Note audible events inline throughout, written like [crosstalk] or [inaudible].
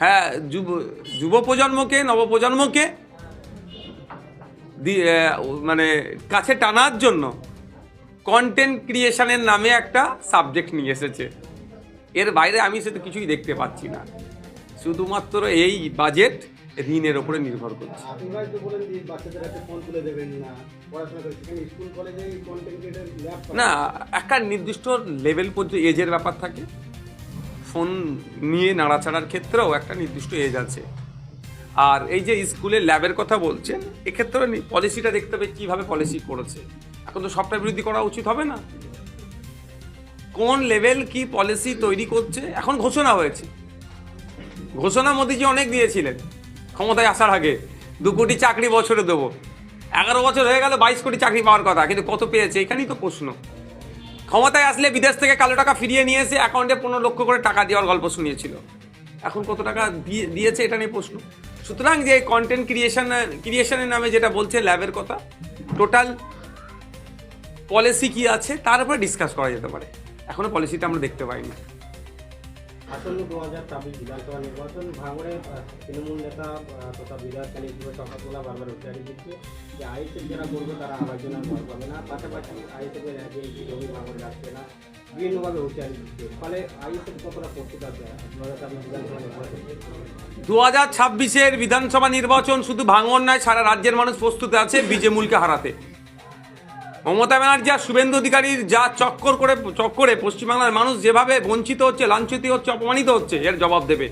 হ্যাঁ যুব যুব প্রজন্মকে নবপ্রজন্মকে মানে কাছে টানার জন্য কন্টেন্ট ক্রিয়েশনের নামে একটা সাবজেক্ট নিয়ে এসেছে। এর বাইরে আমি সেটা কিছুই দেখতে পাচ্ছি না। শুধুমাত্র এই বাজেট ঋণের ওপরে নির্ভর করছে। না একটা নির্দিষ্ট লেভেল পর্যন্ত এজের ব্যাপার থাকে। ফোন নিয়ে নাড়াচাড়ার ক্ষেত্রেও একটা নির্দিষ্ট এজ আছে। আর এই যে স্কুলে ল্যাবের কথা বলছেন, এক্ষেত্রে পলিসিটা দেখতে হবে কীভাবে পলিসি করেছে। এখন তো সবটা বিরোধী করা উচিত হবে না। কোন লেভেল কি পলিসি তৈরি করছে, এখন ঘোষণা হয়েছে। ঘোষণা মোদিজি অনেক দিয়েছিলেন, ক্ষমতায় আসার আগে, দু কোটি চাকরি বছরে দেবো। এগারো বছর হয়ে গেল, বাইশ কোটি চাকরি পাওয়ার কথা, কিন্তু কত পেয়েছে, এখানেই তো প্রশ্ন। ক্ষমতায় আসলে বিদেশ থেকে কালো টাকা ফিরিয়ে নিয়ে এসে অ্যাকাউন্টে পনেরো লক্ষ করে টাকা দেওয়ার গল্প শুনিয়েছিল। এখন কত টাকা দিয়ে, দিয়েছে এটা নিয়ে প্রশ্ন। সুতরাং যে কন্টেন্ট ক্রিয়েশন ক্রিয়েশনের নামে যেটা বলছে ল্যাবের কথা টোটাল পলিসি কি আছে, তার উপরে ডিসকাস করা যেতে পারে। এখনও পলিসিটা আমরা দেখতে পাইনি। আসন্ন দু হাজার ছাব্বিশ বিধানসভা নির্বাচন, ভাঙড়ে তৃণমূল নেতা তথা বিধায়ক হিসেবে চক্রতলা বারবার উচ্চারি দিচ্ছে যে আইএসএফ যারা করবে তারা আবার জন্য ঘর পাবে না। পাশাপাশি আইএসএফের যে জমি ভাঙড়ে রাখছে না। বিভিন্নভাবে উচ্চারি দিচ্ছে ফলে আইএসএফ কতটা প্রস্তুত আছে? দু হাজার ছাব্বিশ বিধানসভা নির্বাচন দু হাজার ছাব্বিশের বিধানসভা নির্বাচন শুধু ভাঙন নয়, সারা রাজ্যের মানুষ প্রস্তুত আছে বিজেমুলকে হারাতে। মমতা ব্যানার্জি আর শুভেন্দু অধিকারীর যা চক্কর করে, চক্করে পশ্চিমবাংলার মানুষ যেভাবে বঞ্চিত হচ্ছে, লাঞ্ছিত হচ্ছে, অপমানিত হচ্ছে, এর জবাব দেবে।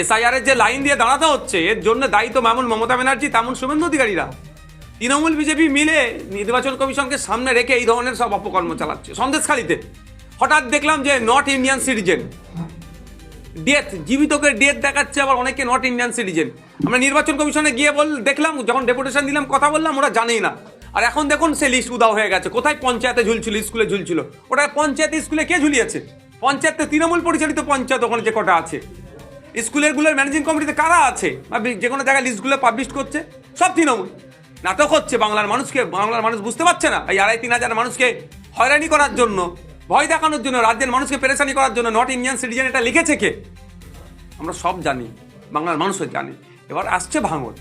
এসআইআরের যে লাইন দিয়ে দাঁড়াতে হচ্ছে, এর জন্য দায়িত্ব যেমন মমতা ব্যানার্জি, তেমন শুভেন্দু অধিকারীরা। তৃণমূল বিজেপি মিলে নির্বাচন কমিশনকে সামনে রেখে এই ধরনের সব অপকর্ম চালাচ্ছে, সন্দেশখালিতে। হঠাৎ দেখলাম যে নট ইন্ডিয়ান সিটিজেন ডেথ জীবিতকে ডেথ দেখাচ্ছে আবার অনেকে নট ইন্ডিয়ান সিটিজেন আমরা নির্বাচন কমিশনে গিয়ে বল, দেখলাম, যখন ডেপুটেশন দিলাম, কথা বললাম, ওরা জানেই না। আর এখন দেখুন সে লিস্ট উদাও হয়ে গেছে। কোথায় পঞ্চায়েতে ঝুলছিল, স্কুলে ঝুলছিল? ওটা পঞ্চায়েত স্কুলে কে ঝুলিয়েছে? পঞ্চায়েতে তৃণমূল পরিচালিত পঞ্চায়েত ওখানে যে কটা আছে। স্কুলেরগুলোর ম্যানেজিং কমিটিতে কারা আছে? বা যে কোনো জায়গায় লিস্টগুলো পাবলিশ করছে, সব তৃণমূল। নাটক হচ্ছে, বাংলার মানুষকে, বাংলার মানুষ বুঝতে পারছে না। এই আড়াই তিন হাজার মানুষকে হয়রানি করার জন্য, ভয় দেখানোর জন্য, রাজ্যের মানুষকে পেরেশানি করার জন্য নট ইন্ডিয়ান সিটিজেন এটা লিখেছে কে? আমরা সব জানি, বাংলার মানুষও জানে। এবার আসছে ভাঙর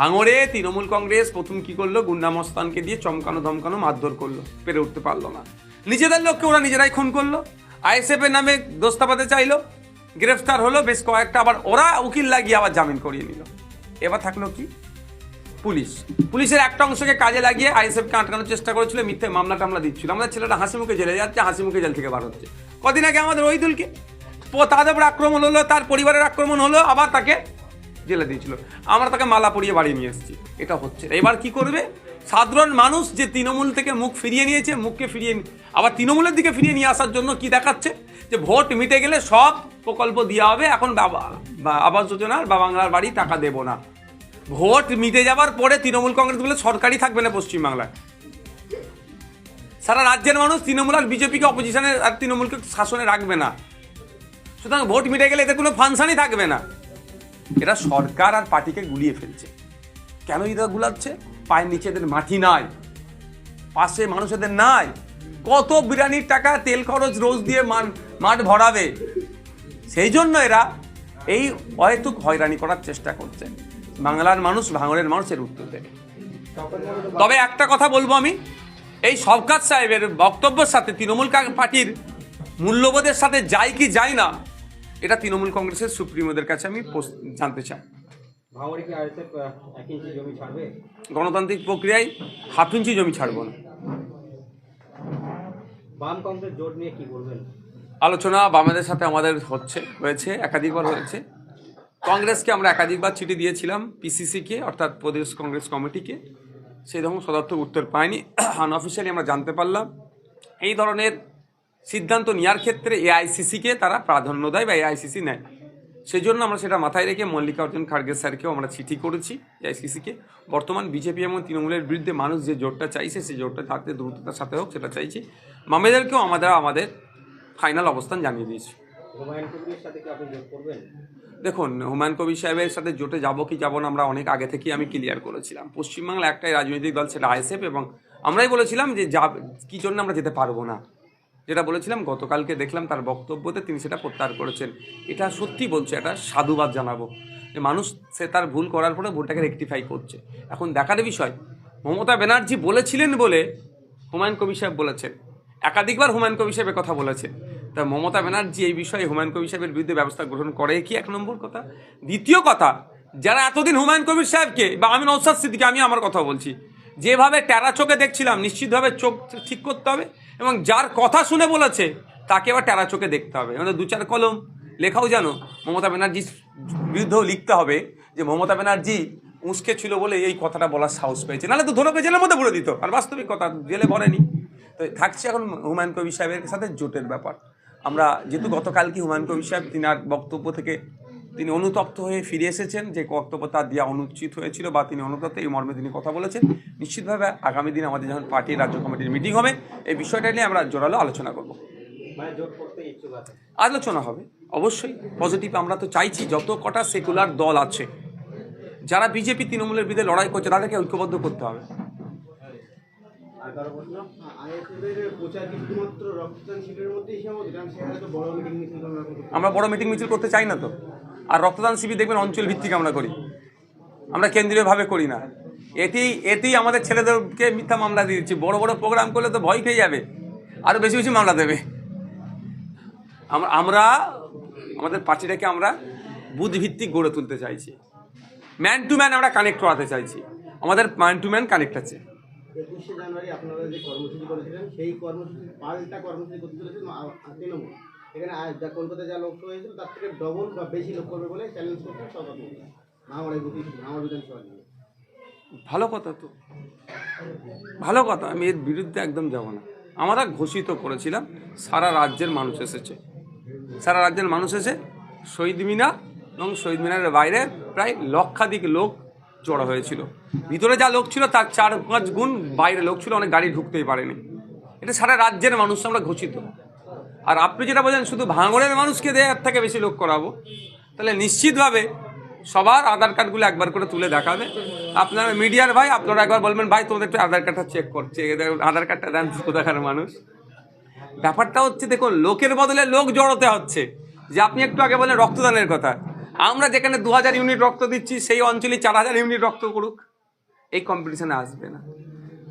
ভাঙরে তৃণমূল কংগ্রেস প্রথম কি করল? গুন্ডা মস্তানকে দিয়ে চমকানো ধমকানো মারধর করল। পেরে উঠতে পারল না। নিজেদের লোককে ওরা নিজেরাই খুন করল। আইএসএফ এর নামে দোস্তাপাতে চাইলো। গ্রেফতার হলো বেশ কয়েকটা, আবার ওরা উকিল লাগিয়ে আবার জামিন করিয়ে নিল। এবার থাকল কি? পুলিশ। পুলিশের একটা অংশকে কাজে লাগিয়ে আইএসএফকে আটকানোর চেষ্টা করেছিল, মিথ্যে মামলা টামলা দিচ্ছিল। আমাদের ছেলেটা হাসি মুখে জেলে যাচ্ছে, হাসি মুখে জেল থেকে বার হচ্ছে। কদিন আগে আমাদের ওইদুলকে তাদের উপর আক্রমণ হলো, তার পরিবারের আক্রমণ হলো, আবার তাকে জেলে দিয়েছিল। আমরা তাকে মালা পরিয়ে বাড়ি নিয়ে এসেছি। এটা হচ্ছে। এবার কি করবে? সাধারণ মানুষ যে তৃণমূল থেকে মুখ ফিরিয়ে নিয়েছে, মুখকে ফিরিয়ে আবার তৃণমূলের দিকে ফিরিয়ে নিয়ে আসার জন্য কি দেখাচ্ছে? যে ভোট মিটে গেলে সব প্রকল্প দেওয়া হবে। এখন বাবা আবাস যোজনার বা বাংলার বাড়ি টাকা দেবো না। ভোট মিটে যাবার পরে তৃণমূল কংগ্রেস বলে সরকারই থাকবে না পশ্চিমবাংলায়। সারা রাজ্যের মানুষ তৃণমূল আর বিজেপিকে অপোজিশনে আর তৃণমূলকে শাসনে রাখবে না। সুতরাং ভোট মিটে গেলে এদের কোনো ফাংশনই থাকবে না। এরা সরকার আর পার্টিকে গুলিয়ে ফেলছে। কেন এরা গুলাচ্ছে? পায়ের নিচে এদের মাটি নাই। পাশে মানুষেদের নাই। কত বিরিয়ানির টাকা, তেল খরচ, রোজ দিয়ে মান মাঠ ভরাবে। সেই জন্য এরা এই অহেতুক হয়রানি করার চেষ্টা করছে। বাংলার মানুষ ভাঙড়ের মানুষের উত্তর দেবে। তবে একটা কথা বলব আমি। এই শওকাত সাহেবের বক্তব্যের সাথে তৃণমূল পার্টির মূল্যবোধের সাথে যায় কি যায় না এটা তৃণমূল কংগ্রেসের সুপ্রিমোদের কাছে আমি জানতে চাই। গণতান্ত্রিক প্রক্রিয়ায় হাফ ইঞ্চি জমি ছাড়বো না। আলোচনা বামেদের সাথে আমাদের হচ্ছে হয়েছে একাধিকবার হয়েছে। কংগ্রেসকে আমরা একাধিকবার চিঠি দিয়েছিলাম পিসিসিকে অর্থাৎ প্রদেশ কংগ্রেস কমিটিকে। সেই রকম সদর্থক উত্তর পাইনি। [clears throat] আনঅফিসিয়ালি আমরা জানতে পারলাম। এই ধরনের সিদ্ধান্ত নেওয়ার ক্ষেত্রে এআইসিসিকে তারা প্রাধান্য দেয় বা এআইসিসি নেয়। সেই জন্য আমরা সেটা মাথায় রেখে মল্লিকার্জুন খাড়গে স্যারকেও আমরা চিঠি করেছি এআইসিসিকে। বর্তমান বিজেপি এবং তৃণমূলের বিরুদ্ধে মানুষ যে জোটটা চাইছে সেই জোটটা যাতে দ্রুততার সাথে হোক সেটা চাইছি। মামেদেরকেও আমাদের আমাদের ফাইনাল অবস্থান জানিয়ে দিয়েছি। দেখুন হুমায়ুন কবির সাহেবের সাথে জোটে যাব কি যাব না আমরা অনেক আগে থেকেই আমি ক্লিয়ার করেছিলাম। পশ্চিমবাংলা একটাই রাজনৈতিক দল সেটা আইএসএফ এবং আমরাই বলেছিলাম যে যা কি জন্য আমরা যেতে পারব না। যেটা বলেছিলাম, গতকালকে দেখলাম তার বক্তব্যতে তিনি সেটা প্রত্যাহার করেছেন। এটা সত্যি বলছে, এটা সাধুবাদ জানাব। যে মানুষ, সে তার ভুল করার পরে ভুলটাকে রেকটিফাই করছে। এখন দেখার বিষয়, মমতা ব্যানার্জি বলেছিলেন বলে হুমায়ুন কবির সাহেব বলেছেন। একাধিকবার হুমায়ুন কবির সাহেবের কথা বলেছেন। তা মমতা ব্যানার্জি এই বিষয়ে হুমায়ুন কবির সাহেবের বিরুদ্ধে ব্যবস্থা গ্রহণ করে কি? এক নম্বর কথা। দ্বিতীয় কথা, যারা এতদিন হুমায়ুন কবির সাহেবকে বা আমি নৌসাদ সিদ্দিকে আমি আমার কথা বলছি। যেভাবে ট্যারা চোখে দেখছিলাম, নিশ্চিতভাবে চোখ ঠিক করতে হবে এবং যার কথা শুনে বলেছে, তাকে এবার ট্যারা চোখে দেখতে হবে। আমাদের দু চার কলম লেখাও জানো, মমতা ব্যানার্জির বিরুদ্ধেও লিখতে হবে যে, মমতা ব্যানার্জি উস্কে ছিল বলে এই কথাটা বলার সাহস পেয়েছে। নাহলে তো ধরে জেলের মধ্যে বলে দিত, আর বাস্তবিক কথা জেলে ভরেনি তো থাকছে এখন হুমায়ুন কবির সাহেবের সাথে জোটের ব্যাপার। আমরা যেহেতু গতকালকে হুমায়ুন কবির সাহেব তিনার বক্তব্য থেকে তিনি অনুতপ্ত হয়ে ফিরে এসেছেন। যে বক্তব্য তার দেওয়া অনুচিত হয়েছিল বা তিনি অনুতপ্ত এই মর্মে তিনি কথা বলেছেন। নিশ্চিতভাবে আগামী দিন আমাদের যখন পার্টির রাজ্য কমিটির মিটিং হবে এই বিষয়টা নিয়ে আমরা জোরালো আলোচনা করব। মানে আলোচনা হবে অবশ্যই। পজিটিভ আমরা তো চাইছি যত কটা সেকুলার দল আছে যারা বিজেপি তৃণমূলের বিরুদ্ধে লড়াই করছে তাদেরকে ঐক্যবদ্ধ করতে হবে। আমরা বড় মিটিং মিছিল করতে চাই না তো। আর রক্তদান শিবির দেখবেন অঞ্চল ভিত্তিক আমরা করি। আমরা কেন্দ্রীয়ভাবে করি না। এটি এটি আমাদের ছেলেদেরকে মিথ্যা মামলা দিয়ে দিচ্ছি। বড় বড় প্রোগ্রাম করলে তো ভয় খেয়ে যাবে। আরও বেশি বেশি মামলা দেবে। আমরা, আমাদের পার্টিটাকে আমরা বুথ ভিত্তিক গড়ে তুলতে চাইছি। ম্যান টু ম্যান আমরা কানেক্ট করাতে চাইছি। আমাদের ম্যান টু ম্যান কানেক্ট আছে। একুশে জানুয়ারি আপনারা যে কর্মসূচি করেছিলেন, সেই কর্মসূচি পাল্টা কর্মসূচি করতে চলেছেন তৃণমূল। এখানে যা কলকাতায় যা লোক হয়েছিল, তার থেকে ডবল বা বেশি লোক করবে বলে চ্যালেঞ্জ বুথি আমার বিধানসভা নিয়ে। ভালো কথা তো। ভালো কথা, আমি এর বিরুদ্ধে একদম যাব না। আমরা ঘোষিত করেছিলাম, সারা রাজ্যের মানুষ এসেছে। সারা রাজ্যের মানুষ এসে শহীদ মিনার এবং শহীদ মিনারের বাইরে প্রায় লক্ষাধিক লোক জড়ো হয়েছিল। ভিতরে যা লোক ছিল, তার চার পাঁচ গুণ বাইরে লোক ছিল, অনেক গাড়ি ঢুকতেই পারেনি। এটা সারা রাজ্যের মানুষ আমরা ঘোষিত। আর আপনি যেটা বলছেন, শুধু ভাঙড়ের মানুষকে দেয়, এর থেকে বেশি লোক করাবো। তাহলে নিশ্চিতভাবে সবার আধার কার্ডগুলো একবার করে তুলে দেখাবে। আপনারা মিডিয়ার ভাই, আপনারা একবার বলবেন, ভাই, তোমাদের একটু আধার কার্ডটা চেক করছে। আধার কার্ডটা দেন দেখার মানুষ। ব্যাপারটা হচ্ছে, দেখুন, লোকের বদলে লোক জড়োতে হচ্ছে। যে আপনি একটু আগে বলেন রক্তদানের কথা। আমরা যেখানে দু হাজার ইউনিট রক্ত দিচ্ছি, সেই অঞ্চলে চার হাজার ইউনিট রক্ত করুক এই কম্পিটিশানে আসবে না।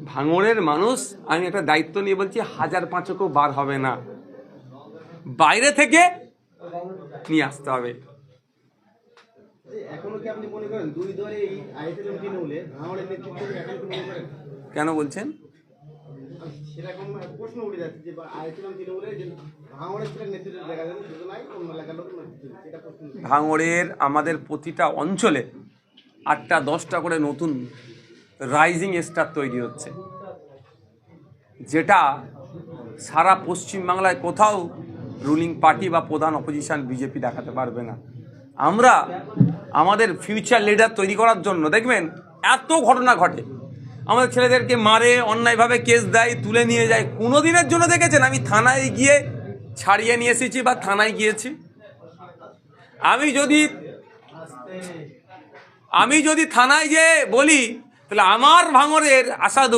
ভাঙড়ের মানুষ, আমি একটা দায়িত্ব নিয়ে বলছি, হাজার পাঁচকও বার হবে না। বাইরে থেকে নিয়ে আসতে হবে। কেন বলছেন। ভাঙড়ের আমাদের প্রতিটা অঞ্চলে আটটা দশটা করে নতুন রাইজিং স্টার তৈরি হচ্ছে। যেটা সারা পশ্চিমবাংলায় কোথাও রুলিং পার্টি বা প্রধান অপোজিশন বিজেপি দেখাতে পারবে না। আমরা আমাদের ফিউচার লিডার তৈরি করার জন্য দেখবেন, এত ঘটনা ঘটে। আমাদের ছেলেদেরকে মারে, অন্যায়ভাবে কেস দেয়, তুলে নিয়ে যায়। কোনো দিনের জন্য দেখেছেন? আমি থানায় গিয়ে ছাড়িয়ে নিয়ে এসেছি বা থানায় গিয়েছি। আমি যদি আমি যদি থানায় যে বলি, তাহলে আমার ভাঙরের আসাদু